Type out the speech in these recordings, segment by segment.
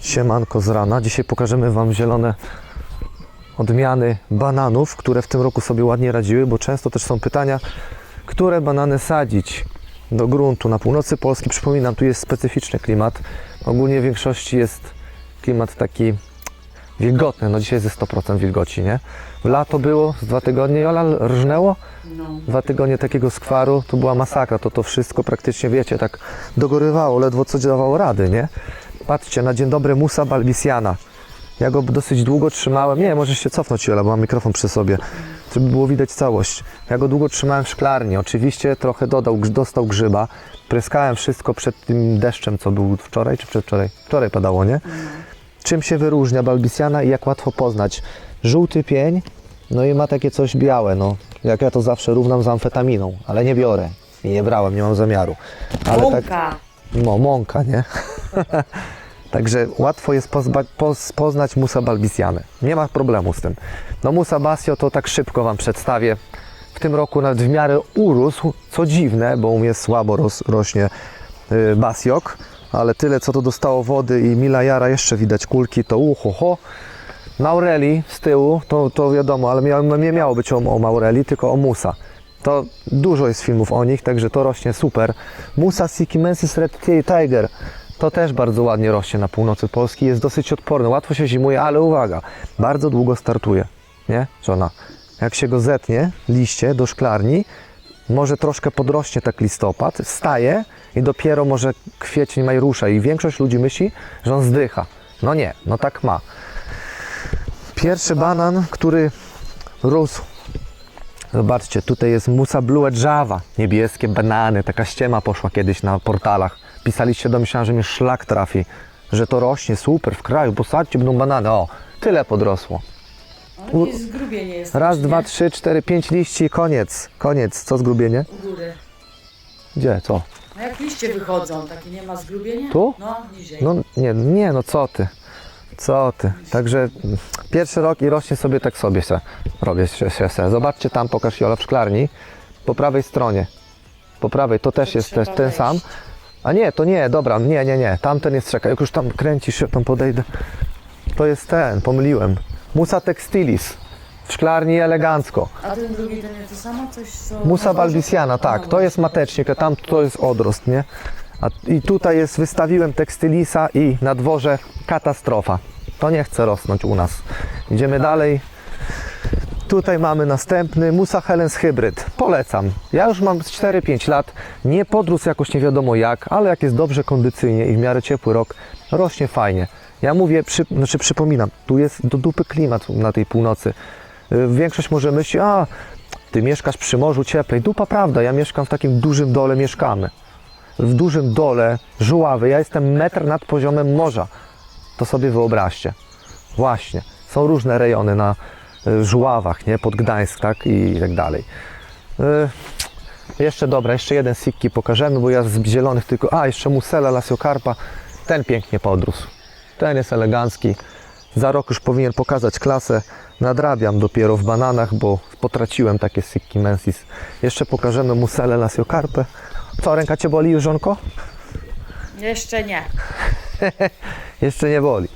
Siemanko z rana. Dzisiaj pokażemy Wam zielone odmiany bananów, które w tym roku sobie ładnie radziły, bo często też są pytania, które banany sadzić do gruntu na północy Polski. Przypominam, tu jest specyficzny klimat. Ogólnie w większości jest klimat taki wilgotny. No dzisiaj jest 100% wilgoci, nie? W lato było z dwa tygodnie, Jola rżnęło. No. Dwa tygodnie takiego skwaru, to była masakra, to to wszystko praktycznie, wiecie, tak dogorywało, ledwo co dawało rady, nie? Patrzcie, na dzień dobry Musa Balbisiana. Ja go dosyć długo trzymałem, nie, możesz się cofnąć, Jola, bo mam mikrofon przy sobie, żeby było widać całość. Ja go długo trzymałem w szklarni, oczywiście trochę dodał, dostał grzyba, pryskałem wszystko przed tym deszczem, co był wczoraj, czy przedwczoraj? Wczoraj padało, nie? Czym się wyróżnia Balbisiana i jak łatwo poznać? Żółty pień, no i ma takie coś białe, no. Jak ja to zawsze równam z amfetaminą, ale nie biorę. I nie brałem, nie mam zamiaru. Ale tak, Mąka. no, mąka, nie? Także łatwo jest pozba, poz, poznać Musa Balbisianę. Nie ma problemu z tym. No Musa Basio to tak szybko Wam przedstawię. W tym roku nawet w miarę urósł, co dziwne, bo u mnie słabo ros, rośnie y, Basiok, ale tyle co to dostało wody i Mila Jara jeszcze widać kulki, to uho ho. Maureli z tyłu, to, to wiadomo, ale miało, nie miało być o, o Maureli, tylko o Musa. To dużo jest filmów o nich, także to rośnie super. Musa Sikimensis Red Tiger to też bardzo ładnie rośnie na północy Polski, jest dosyć odporny, łatwo się zimuje, ale uwaga, bardzo długo startuje, nie, żona? Jak się go zetnie, liście do szklarni, może troszkę podrośnie tak listopad, staje i dopiero może kwiecień, maj rusza i większość ludzi myśli, że on zdycha. No nie, no tak ma. Pierwszy banan, który rósł Zobaczcie, tutaj jest Musa Blue Java, niebieskie banany, taka ściema poszła kiedyś na portalach. Pisaliście do myślałem, że mnie szlak trafi, że to rośnie super w kraju, posadźcie, będą banany. O, tyle podrosło. Jakieś zgrubienie jest. Raz, dwa, trzy, cztery, pięć liści i koniec. Koniec. Co zgrubienie? U góry. Gdzie, co? No jak liście wychodzą, takie nie ma zgrubienia? Tu? No, niżej. No nie, nie, no co ty? Co ty? Także pierwszy rok i rośnie sobie tak sobie se robię się, się, se. Zobaczcie tam, pokaż Jola w szklarni, po prawej stronie. Po prawej to też jest ten sam. A nie, to nie, dobra, nie, nie, nie. Tamten jest, czekaj, jak już tam kręcisz, ja tam podejdę. To jest ten, pomyliłem. Musa Textilis. W szklarni elegancko. A ten drugi to nie to samo? Coś co... Musa na balbisiana, tak, No, to jest matecznik, a tam to jest odrost, nie? A, I tutaj jest, wystawiłem tekstylisa i na dworze katastrofa. To nie chce rosnąć u nas. Idziemy dalej. Tutaj mamy następny Musa Helens Hybryd. Polecam. Ja już mam z 4-5 lat. Nie podrósł jakoś nie wiadomo jak, ale jak jest dobrze kondycyjnie i w miarę ciepły rok, rośnie fajnie. Ja mówię, przy, znaczy przypominam, tu jest do dupy klimat na tej północy. Y, Większość może myśli, a ty mieszkasz przy morzu cieplej. Dupa prawda, ja mieszkam w takim dużym dole, mieszkamy. W dużym dole, żuławy, ja jestem metr nad poziomem morza. To sobie wyobraźcie. Właśnie. Są różne rejony na y, żuławach, nie? Pod Gdańsk, tak? I tak dalej. Y, jeszcze dobra, jeszcze jeden sikki pokażemy, bo ja z zielonych tylko... A, jeszcze Musela Lasiokarpa. Ten pięknie podrósł. Ten jest elegancki. Za rok już powinien pokazać klasę. Nadrabiam dopiero w bananach, bo potraciłem takie sikki mensis. Jeszcze pokażemy Muselę Lasiokarpę. Co, ręka Cię boli już, żonko? Jeszcze nie. Jeszcze nie boli.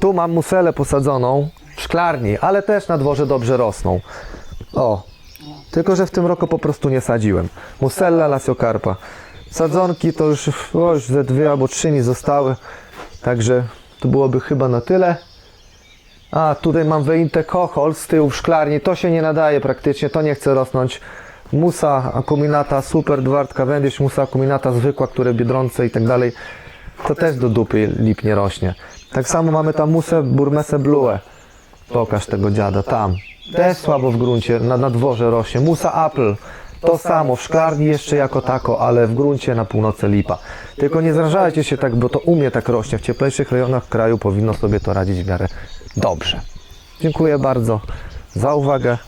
Tu mam muselę posadzoną w szklarni, ale też na dworze dobrze rosną. O, tylko że w tym roku po prostu nie sadziłem. Musella lasiokarpa. Sadzonki to już, o, już ze dwie albo trzy mi zostały, także to byłoby chyba na tyle. A, tutaj mam Weinte Kochol z tyłu w szklarni, to się nie nadaje praktycznie, to nie chce rosnąć. Musa akuminata super, Dward Cavendish, musa akuminata zwykła, które biedronce i tak dalej. To też do dupy lip nie rośnie. Tak samo mamy tam musę Burmese Blue. Pokaż tego dziada, tam. Też słabo w gruncie, na, na dworze rośnie. Musa Apple. To samo, w szklarni jeszcze jako tako, ale w gruncie na północy lipa. Tylko nie zrażajcie się tak, bo to u mnie tak rośnie. W cieplejszych rejonach kraju powinno sobie to radzić w miarę dobrze. Dziękuję bardzo za uwagę.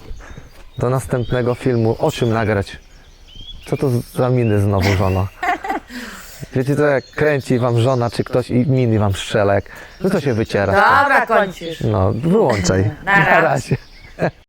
Do następnego filmu. O czym nagrać? Co to za miny znowu, żona? Wiecie to jak kręci wam żona czy ktoś i miny wam strzela, jak... No to się wyciera. Dobra, kończysz. No, wyłączaj. Na raz. razie.